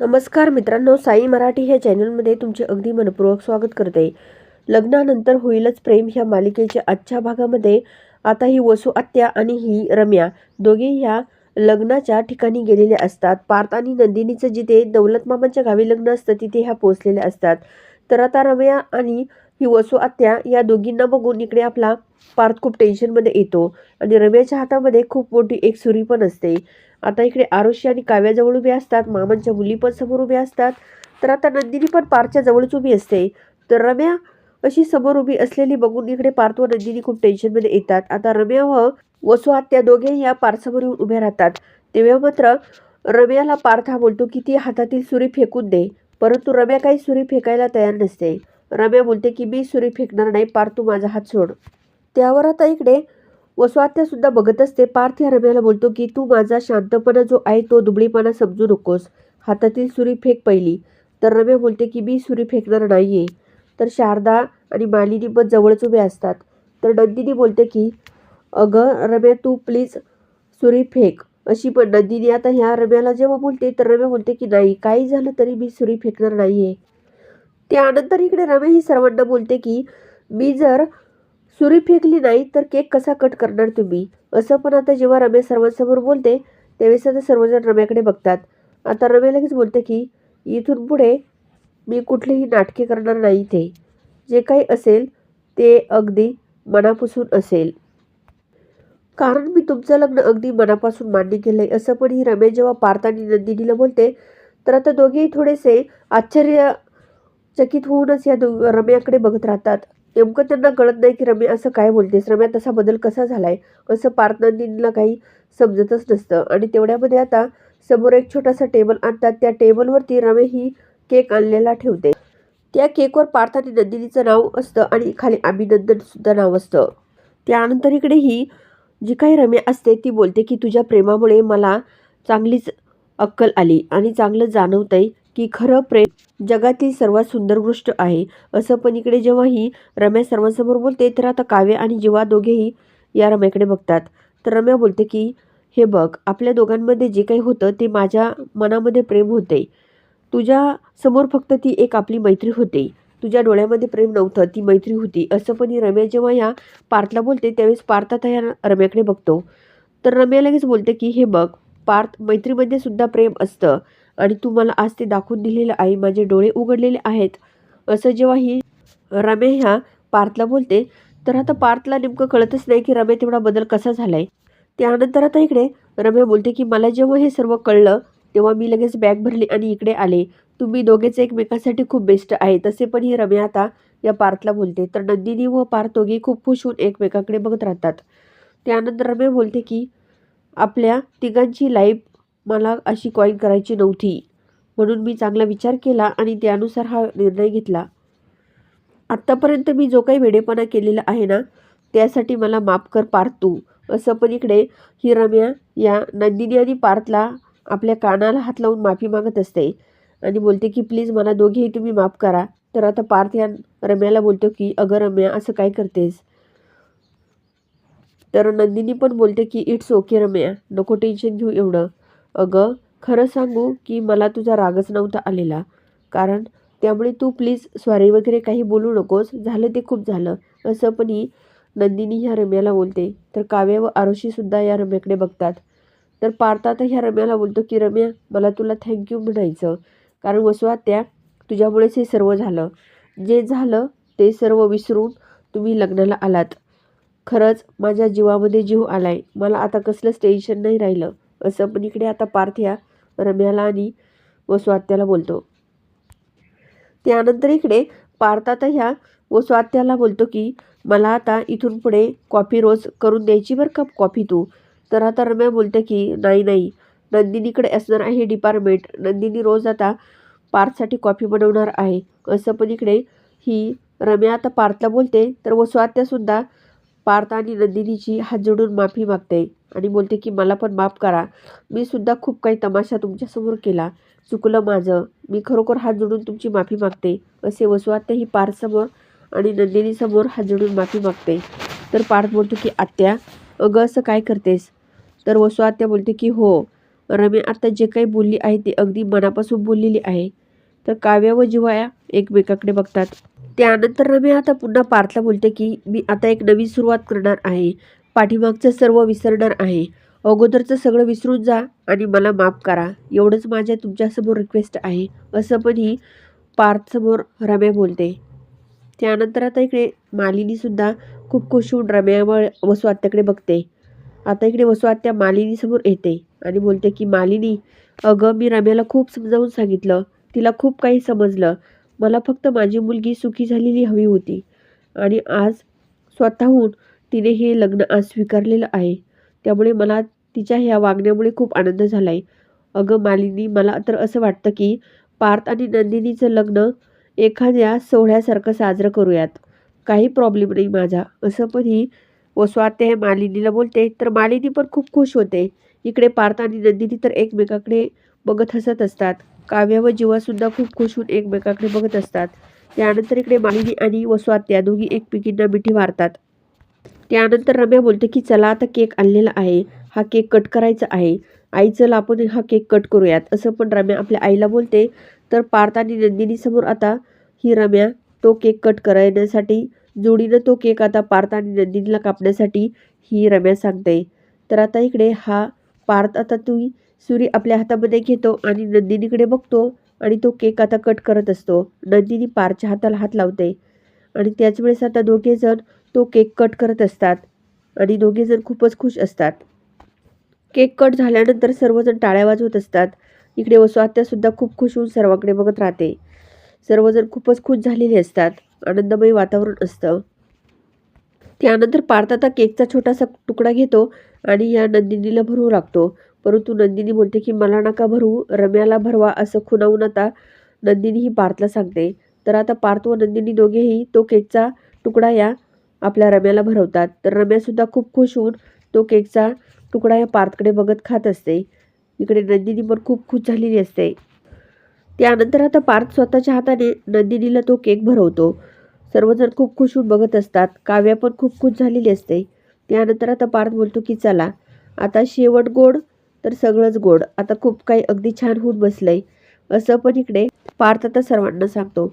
नमस्कार मित्रांनो साई मराठी ह्या चॅनलमध्ये तुमचे अगदी मनपूर्वक स्वागत करते. लग्नानंतर होईलच प्रेम ह्या मालिकेच्या आजच्या भागामध्ये. आता ही वसू आत्या आणि ही रम्या दोघे ह्या लग्नाच्या ठिकाणी गेलेले असतात. पार्थ आणि नंदिनीचं जिथे दौलतमामांच्या गावी लग्न असतं तिथे ह्या पोचलेल्या असतात. तर आता रम्या आणि ही वसू आत्या या दोघींना बघून इकडे आपला पार्थ खूप टेन्शनमध्ये येतो. आणि रम्याच्या हातामध्ये खूप मोठी एक सुरी पण असते. आता इकडे आरुषी आणि काव्याजवळ उभी असतात. मामांच्या मुली पण समोर उभ्या असतात. तर आता नंदिनी पण पारच्या जवळच उभी असते. तर रम्या अशी समोर उभी असलेली बघून इकडे पार्थ व नंदिनी खूप टेन्शनमध्ये येतात. आता रम्या व वसू आत्या दोघे या पार्थसमोर येऊन उभ्या राहतात. तेव्हा मात्र रम्याला पार्थ हा बोलतो की ती हातातील सुरी फेकून दे. परंतु रम्या काही सुरी फेकायला तयार नसते. रम्या बोलते की मी सुरी फेकणार नाही पार तू माझा हात सोड. त्यावर आता इकडे वसवात्यासुद्धा बघत असते. पार्थ या रम्याला बोलतो की तू माझा शांतपणा जो आहे तो दुबळीपणा समजू नकोस. हातातील सुरी फेक पहिली. तर रम्या बोलते की मी सुरी फेकणार नाही आहे तर शारदा आणि मालिनी पण जवळच उभे असतात. तर नंदिनी बोलते की अगं रम्या तू प्लीज सुरी फेक. अशी पण नंदिनी आता ह्या रम्याला जेव्हा बोलते तर रम्या बोलते की नाही काही झालं तरी मी सुरी फेकणार नाही आहे त्यानंतर इकडे रमे ही सर्वांना बोलते की मी जर सुरी फेकली नाही तर केक कसा कट करणार तुम्ही? असं पण आता जेव्हा रमेश सर्वांसमोर बोलते त्यावेळेस आता सर्वजण रम्याकडे बघतात. आता रमे लगेच बोलते की इथून पुढे मी कुठलीही नाटके करणार नाही ते जे काही असेल ते अगदी मनापासून असेल. कारण मी तुमचं लग्न अगदी मनापासून मान्य केलंय. असं पण ही रमेश जेव्हा पार्थ आणि नंदिनीला बोलते तर आता दोघेही थोडेसे आश्चर्य चकित होऊनच या रम्याकडे बघत राहतात. नेमकं त्यांना कळत नाही की रम्या असं काय बोलतेस? रम्या तसा बदल कसा झालाय? असं पार्थ नंदिनीला काही समजतच नसतं. आणि तेवढ्यामध्ये आता समोर एक छोटासा टेबल आणतात. त्या टेबलवरती रमे ही केक आणलेला ठेवते. त्या केकवर पार्थ आणि नंदिनीचं नाव असतं आणि खाली अभिनंदन सुद्धा नाव असतं. त्यानंतर इकडे ही जी काही रम्या असते ती बोलते की तुझ्या प्रेमामुळे मला चांगलीच अक्कल आली आणि चांगलं जाणवतंय की खरं प्रेम जगातील सर्वात सुंदर गोष्ट आहे. असं पण इकडे जेव्हा ही रम्या सर्वांसमोर बोलते तर आता काव्य आणि जीवा दोघेही या रम्याकडे बघतात. तर रम्या बोलते की हे बघ आपल्या दोघांमध्ये जे काही होतं ते माझ्या मनामध्ये प्रेम होते. तुझ्या समोर फक्त ती एक आपली मैत्री होते. तुझ्या डोळ्यामध्ये प्रेम नव्हतं ती मैत्री होती. असं पण ही रम्या जेव्हा ह्या पार्थला बोलते त्यावेळेस पार्थ आता ह्या रम्याकडे बघतो. तर रम्या लगेच बोलते की हे बघ पार्थ मैत्रीमध्ये सुद्धा प्रेम असतं. आणि तू मला आज ते दाखवून दिलेलं आहे माझे डोळे उघडलेले आहेत. असं जेव्हा ही रम्या ह्या पार्थला बोलते तर आता पार्थला नेमकं कळतच नाही की रम्या तेवढा बदल कसा झालाय. त्यानंतर आता इकडे रम्या बोलते की मला जेव्हा हे सर्व कळलं तेव्हा मी लगेच बॅग भरली आणि इकडे आले. तुम्ही दोघेच एकमेकांसाठी खूप बेस्ट आहे. तसे पण ही रम्या आता या पार्थला बोलते. तर नंदिनी व पार्थ दोघे खूप खुश होऊन एकमेकाकडे बघत राहतात. त्यानंतर रम्या बोलते की आपल्या तिघांची लाईफ मला अशी कॉईन करायची नव्हती. म्हणून मी चांगला विचार केला आणि त्यानुसार हा निर्णय घेतला. आत्तापर्यंत मी जो काही वेडेपणा केलेला आहे ना त्यासाठी मला माफ कर पार्थ तू. असं पण इकडे ही रम्या या नंदिनी आणि पार्थला आपल्या कानाला हात लावून माफी मागत असते आणि बोलते की प्लीज मला दोघेही तुम्ही माफ करा. तर आता पार्थ या रम्याला बोलतो की अगं रम्या असं काय करतेस? तर नंदिनी पण बोलते की इट्स ओके रम्या नको टेन्शन घेऊ एवढं. अगं खरं सांगू की मला तुझा रागच नव्हता आलेला. कारण त्यामुळे तू प्लीज सॉरी वगैरे काही बोलू नकोस. झालं ते खूप झालं. असं पण ही नंदिनी ह्या रम्याला बोलते. तर काव्या व आरुषीसुद्धा या रम्याकडे बघतात. तर पार्थ तर ह्या रम्याला बोलतो की रम्या मला तुला थँक्यू म्हणायचं. कारण वसवात त्या तुझ्यामुळेच हे सर्व झालं. जे झालं ते सर्व विसरून तुम्ही लग्नाला आलात. खरंच माझ्या जीवामध्ये जीव आलाय. मला आता कसलंच टेन्शन नाही राहिलं. असं पण इकडे आता पार्थ ह्या रम्याला आणि वसुआत्याला बोलतो. त्यानंतर इकडे पार्थ आता ह्या वसुआत्याला बोलतो की मला आता इथून पुढे कॉफी रोज करून द्यायची बरं का कॉफी तू? तर आता रम्या बोलते की नाही नाही. नंदिनीकडे असणार आहे डिपार्टमेंट. नंदिनी रोज आता पार्थसाठी कॉफी बनवणार आहे. असं पण इकडे ही रम्या आता पार्थला बोलते. तर वसुआत्यासुद्धा पार्थ आणि नंदिनीची हात जोडून माफी मागते. आणि बोलते की मला पण माफ करा. मी सुद्धा खूप काही तमाशा तुमच्यासमोर केला. चुकलं माझं. मी खरोखर हात जोडून तुमची माफी मागते. असे वसुआत्या ही पार्थसमोर आणि नंदिनीसमोर हात जोडून माफी मागते. तर पार्थ बोलतो की आत्या अगं असं काय करतेस? तर वसुआत्या बोलते की हो. रम्या आता जे काही बोलली आहे ते अगदी मनापासून बोललेली आहे. तर काव्या व जिवाया एकमेकाकडे बघतात. त्यानंतर रम्या आता पुन्हा पार्थला बोलते की मी आता एक नवीन सुरुवात करणार आहे. पाठीमागचं सर्व विसरणार आहे. अगोदरचं सगळं विसरून जा आणि मला माफ करा. एवढंच माझ्या तुमच्यासमोर रिक्वेस्ट आहे. असं पण ही पार्थसमोर रम्या बोलते. त्यानंतर आता इकडे मालिनीसुद्धा खूप खुश होऊन रम्यामुळे वसुआत्याकडे बघते. आता इकडे वसुआत्या मालिनीसमोर येते आणि बोलते की मालिनी अगं मी रम्याला खूप समजावून सांगितलं. तिला खूप काही समजलं. मला फक्त माझी मुलगी सुखी झालेली हवी होती. आणि आज स्वतःहून तिने हे लग्न आज स्वीकारलेलं आहे. त्यामुळे मला तिच्या ह्या वागण्यामुळे खूप आनंद झाला आहे अगं मालिनी मला तर असं वाटतं की पार्थ आणि नंदिनीचं लग्न एखाद्या सोहळ्यासारखं साजरं करूयात. काही प्रॉब्लेम नाही माझा. असं पण ही वसवाते हे मालिनीला बोलते. तर मालिनी पण खूप खुश होते. इकडे पार्थ आणि नंदिनी तर एकमेकाकडे बघत हसत असतात. काव्या व जीवासुद्धा खूप खुश होऊन एकमेकाकडे बघत असतात. त्यानंतर इकडे मालिनी आणि वसवात्या दोघी एकमेकींना मिठी मारतात. त्यानंतर रम्या बोलते की चला आता केक आणलेला आहे. हा केक कट करायचा आहे. आई चल आपण हा केक कट करूयात. असं पण रम्या आपल्या आईला बोलते. तर पार्थ आणि नंदिनी समोर आता ही रम्या तो केक कट करण्यासाठी जोडीनं तो केक आता पार्थ आणि नंदिनीला कापण्यासाठी ही रम्या सांगते. तर आता इकडे हा पार्थ आता तुम्ही सुरी आपल्या हातामध्ये घेतो आणि नंदिनीकडे बघतो आणि तो केक आता कट करत असतो. नंदिनी पारच्या हाताला हात लावते. आणि त्याच वेळेस आता दोघे जण तो केक कट करत असतात आणि दोघे जण खूपच खुश असतात. केक कट झाल्यानंतर सर्वजण टाळ्या वाजवत असतात. इकडे वसुआत्यासुद्धा खूप खुश होऊन सर्वांकडे बघत राहते. सर्वजण खूपच खुश झालेले असतात. आनंदमय वातावरण असतं. त्यानंतर पार्थ आता केकचा छोटासा तुकडा घेतो आणि या नंदिनीला भरवू लागतो. परंतु नंदिनी बोलते की मला नका भरवू रम्याला भरवा असं खुणावून आता नंदिनी ही पार्थला सांगते. तर आता पार्थ व नंदिनी दोघेही तो केकचा तुकडा या आपल्या रम्याला भरवतात. तर रम्यासुद्धा खूप खुश होऊन तो केकचा तुकडा या पार्थकडे बघत खात असते. इकडे नंदिनी पण खूप खुश झालेली असते. त्यानंतर आता पार्थ स्वतःच्या हाताने नंदिनीला तो केक भरवतो. सर्वजण खूप खुश होऊन बघत असतात. काव्या पण खूप खुश झालेली असते. त्यानंतर आता पार्थ बोलतो की चला आता शेवट गोड तर सगळंच गोड. आता खूप काही अगदी छान होऊन बसलंय. असं पण इकडे पार्थ आता सर्वांना सांगतो.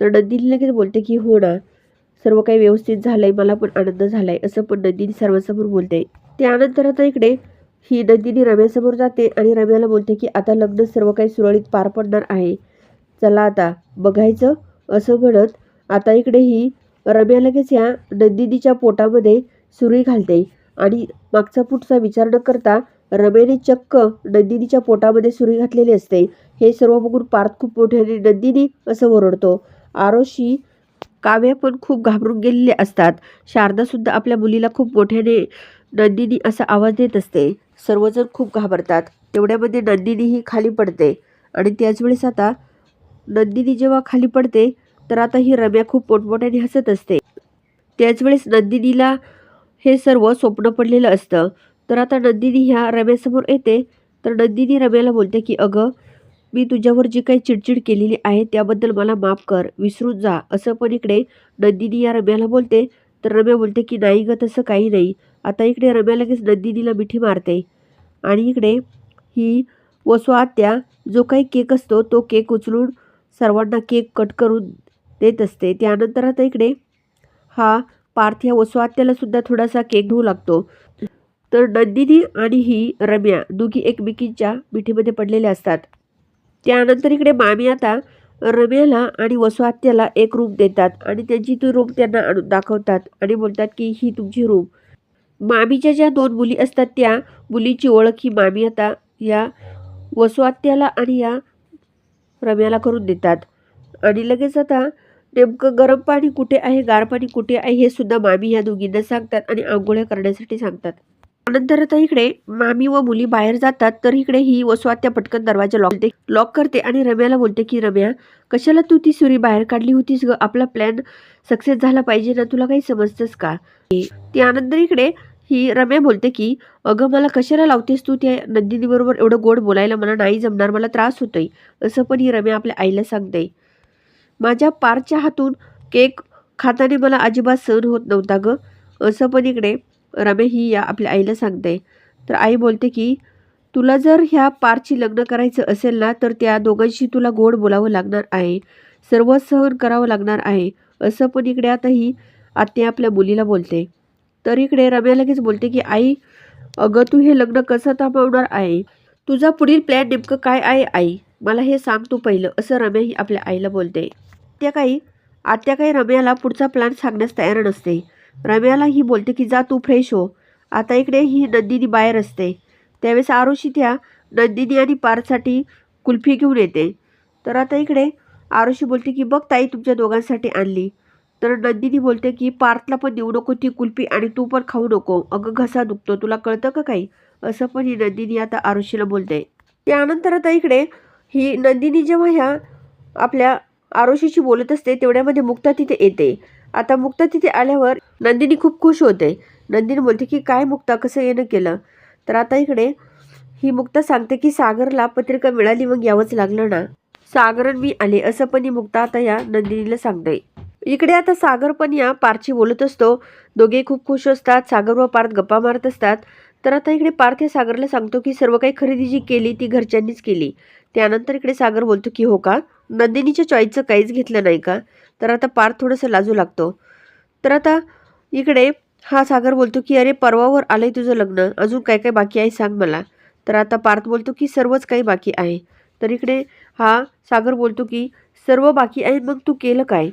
तर नंदिनी लगेच बोलते की हो ना सर्व काही व्यवस्थित झालंय मला पण आनंद झालाय असं पण नंदिनी सर्वांसमोर बोलते. त्यानंतर आता इकडे ही नंदिनी रम्यासमोर जाते आणि रम्याला बोलते की आता लग्न सर्व काही सुरळीत पार पडणार आहे. चला आता बघायचं असं म्हणत आता इकडे ही रम्या लगेच या नंदिनीच्या पोटामध्ये सुरी घालते. आणि मागचा पुढचा विचार न करता रम्याने चक्क नंदिनीच्या पोटामध्ये सुरी घातलेली असते. हे सर्व बघून पार्थ खूप मोठ्याने नंदिनी असं ओरडतो. आरोशी काव्य पण खूप घाबरून गेलेले असतात. शारदासुद्धा आपल्या मुलीला खूप मोठ्याने नंदिनी असा आवाज देत असते. सर्वजण खूप घाबरतात. तेवढ्यामध्ये नंदिनीही खाली पडते. आणि त्याच वेळेस आता नंदिनी जेव्हा खाली पडते तर आता ही रम्या खूप मोठमोठ्याने हसत असते. त्याच वेळेस नंदिनीला हे सर्व स्वप्न पडलेलं असतं. तर आता नंदिनी ह्या रम्यासमोर येते. तर नंदिनी रम्याला बोलते की अगं मी तुझ्यावर जी काही चिडचिड केलेली आहे त्याबद्दल मला माफ कर विसरून जा असं पण इकडे नंदिनी या रम्याला बोलते. तर रम्या बोलते की नाही ग तसं काही नाही. आता इकडे रम्या लगेच नंदिनीला मिठी मारते. आणि इकडे ही वसुआत्या जो काही केक असतो तो केक उचलून सर्वांना केक कट करून देत असते. त्यानंतर आता इकडे हा पार्थ या वसू सुद्धा थोडासा केक घेऊ लागतो. तर नंदिनी आणि ही रम्या दोघी एकमेकींच्या मिठीमध्ये पडलेल्या असतात. त्यानंतर इकडे मामी आता रम्याला आणि वसू एक रूम देतात आणि त्यांची ती रूम त्यांना आणून दाखवतात आणि बोलतात की ही तुमची रूम मामीच्या ज्या दोन मुली असतात त्या मुलीची ओळख ही मामी आता या वसू आणि या रम्याला करून देतात. आणि लगेच आता नेमकं गरम पाणी कुठे आहे गार पाणी कुठे आहे हे सुद्धा मामी या दोघींना सांगतात आणि आंघोळ्या करण्यासाठी सांगतात. नंतर आता इकडे. मामी व मुली बाहेर जातात तर इकडे ही वसवात्या पटकन दरवाजा लॉक करते लॉक करते आणि रम्याला बोलते की रम्या कशाला तू ती सुरी बाहेर काढली होतीस ग? आपला प्लॅन सक्सेस झाला पाहिजे ना? तुला काही समजतंस का? त्यानंतर इकडे ही रम्या बोलते की अगं मला कशाला लावतेस तू? त्या नंदिनी बरोबर एवढं गोड बोलायला मला नाही जमणार मला त्रास होतोय. असं पण ही रम्या आपल्या आईला सांगते. माझ्या पारच्या हातून केक खाताने मला अजिबात सहन होत नव्हता ग. असं पण इकडे रमे ही या आपल्या आईला सांगते. तर आई बोलते की तुला जर ह्या पारची लग्न करायचं असेल ना तर त्या दोघांशी तुला गोड बोलावं लागणार आहे. सर्व सहन करावं लागणार आहे. असं पण इकडे आताही आत्या आपल्या मुलीला बोलते. तर इकडे रम्या लगेच बोलते की आई अगं तू हे लग्न कसं थांबवणार आहे? तुझा पुढील प्लॅन नेमकं काय आहे आई? मला हे सांग तू पहिलं. असं रम्या ही आपल्या आईला बोलते. त्या काही आत्या काही रम्याला पुढचा प्लॅन सांगण्यास तयार नसते. रम्याला ही बोलते की जा तू फ्रेश हो. आता इकडे ही नंदिनी बाहेर असते. त्यावेळेस आरुषी त्या नंदिनी आणि पारसाठी कुल्फी घेऊन येते. तर आता इकडे आरुषी बोलते की बघ ताई तुमच्या दोघांसाठी आणली. तर नंदिनी बोलते की पार्थला पण देऊ नको ती कुल्फी आणि तू पण खाऊ नको. अगं घसा दुखतो. तुला कळतं का काही? असं पण ही नंदिनी आता आरुषीला बोलते. त्यानंतर आता इकडे ही नंदिनी जेव्हा ह्या आपल्या आरुषीशी बोलत असते तेवढ्यामध्ये मुक्ता तिथे येते. आता मुक्ता तिथे आल्यावर नंदिनी खूप खुश होते. नंदिनी बोलते की काय मुक्ता? कसं येणं केलं? तर आता इकडे ही मुक्ता सांगते की सागरला पत्रिका मिळाली मग यावंच लागलं ना. सागरन मी आले असं पण ही मुक्ता आता या नंदिनीला सांगते. इकडे आता सागर पण या पारची बोलत असतो. दोघे खूप खुश असतात. सागर व पार्थ गप्पा मारत असतात. तर आता इकडे पार्थ या सागरला सांगतो की सर्व काही खरेदी जी केली ती घरच्यांनीच केली. त्यानंतर इकडे सागर बोलतो की हो का? नंदिनीच्या चॉईसचं काहीच घेतलं नाही का? तर आता पार्थ थोडंसं लाजू लागतो. तर आता इकडे हा सागर बोलतो की अरे परवावर आलंय तुझं लग्न. अजून काय काय बाकी आहे सांग मला. तर आता पार्थ बोलतो की सर्वच काही बाकी आहे. तर इकडे हा सागर बोलतो की सर्व बाकी आहे मग तू केलं काय?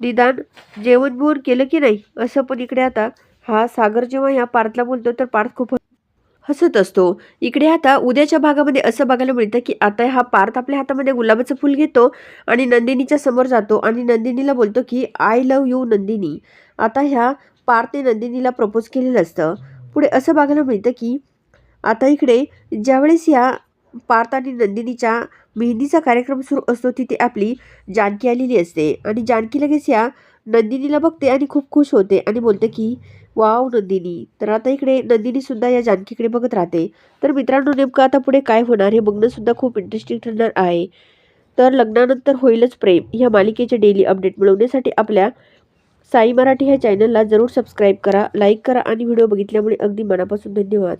निदान जेवण बिवण केलं की नाही? असं पण इकडे आता हा सागर जेव्हा ह्या पार्थला बोलतो तर पार्थ खूप हसत असतो. इकडे आता उद्याच्या भागामध्ये असं बघायला मिळतं की आता हा पार्थ आपल्या हातामध्ये गुलाबाचं फूल घेतो आणि नंदिनीच्या समोर जातो आणि नंदिनीला बोलतो की आय लव यू नंदिनी. आता ह्या पार्थने नंदिनीला प्रपोज केलेलं असतं. पुढे असं बघायला मिळतं की आता इकडे ज्यावेळेस या पार्थ आणि नंदिनीच्या मेहंदीचा कार्यक्रम सुरू असतो तिथे आपली जानकी आलेली असते. आणि जानकी लगेच या नंदिनीला बघते आणि खूप खुश होते आणि बोलते की वाव नंदिनी. तर आता इकडे नंदिनीसुद्धा या जानकीकडे बघत राहते. तर मित्रांनो नेमकं आता पुढे काय होणार हे बघणंसुद्धा खूप इंटरेस्टिंग ठरणार आहे. तर लग्नानंतर होईलच प्रेम. ह्या मालिकेचे डेली अपडेट मिळवण्यासाठी आपल्या साई मराठी ह्या चॅनलला जरूर सबस्क्राईब करा लाईक करा आणि व्हिडिओ बघितल्यामुळे अगदी मनापासून धन्यवाद.